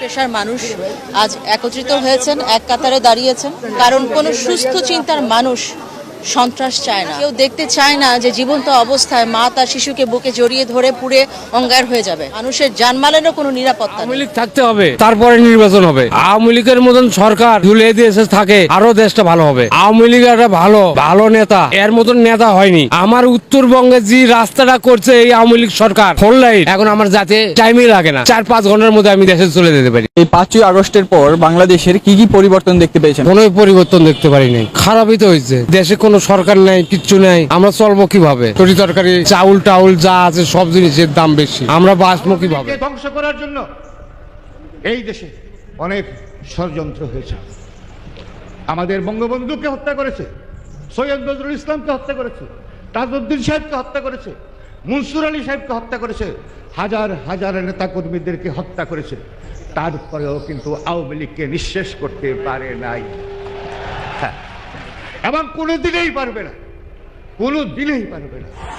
পেশার মানুষ আজ একত্রিত হয়েছেন এক কাতারে দাঁড়িয়েছেন। কারণ কোনো সুস্থ চিন্তার মানুষ সন্ত্রাস চায় না। কেউ দেখতে চায় না যে জীবন্ত অবস্থায় মা তার শিশুকে বুকে জড়িয়ে ধরে পুড়ে অঙ্গার হয়ে যাবে। মানুষের জানমালেরও কোনো নিরাপত্তা আওয়ামী নেই। লীগ থাকতে হবে। তারপরে নির্বাচন হবে। আওয়ামী লীগের মতন সরকার ঝুলিয়ে দিয়েছে থাকে আরও দেশটা ভালো হবে। আওয়ামী লীগ একটা ভালো ভালো নেতা। এর মতন নেতা হয়নি। আমার উত্তরবঙ্গে যে রাস্তাটা করছে এই আওয়ামী লীগ সরকার ফোন লাইট এখন আমার যাতে টাইমই লাগে না। চার পাঁচ ঘণ্টার মধ্যে আমি দেশে চলে যেতে পারি। এই পাঁচই আগস্টের পর বাংলাদেশের কি কি পরিবর্তন দেখতে পেয়েছেন? কোনো পরিবর্তন দেখতে পারি নাই খারাপই তো হয়েছে। দেশে কোনো সরকার নাই, কিচ্ছু নাই। আমরা চলবো কীভাবে? তরি তরকারি, চাউল টাউল যা আছে সব জিনিসের দাম বেশি। আমরা বাঁচবো কীভাবে? ধ্বংস করার জন্য এই দেশে অনেক ষড়যন্ত্র হয়েছে। আমাদের বঙ্গবন্ধুকে হত্যা করেছে, সৈয়দ নজরুল ইসলামকে হত্যা করেছে, তাজউদ্দিন সাহেবকে হত্যা করেছে, মনসুর আলী সাহেবকে হত্যা করেছে, হাজার হাজার নেতা কর্মীদেরকে হত্যা করেছে। তারপরেও কিন্তু আওয়ামী লীগকে নিঃশেষ করতে পারে নাই। এবং কোনো দিনেই পারবে না। কোনো দিনেই পারবে না।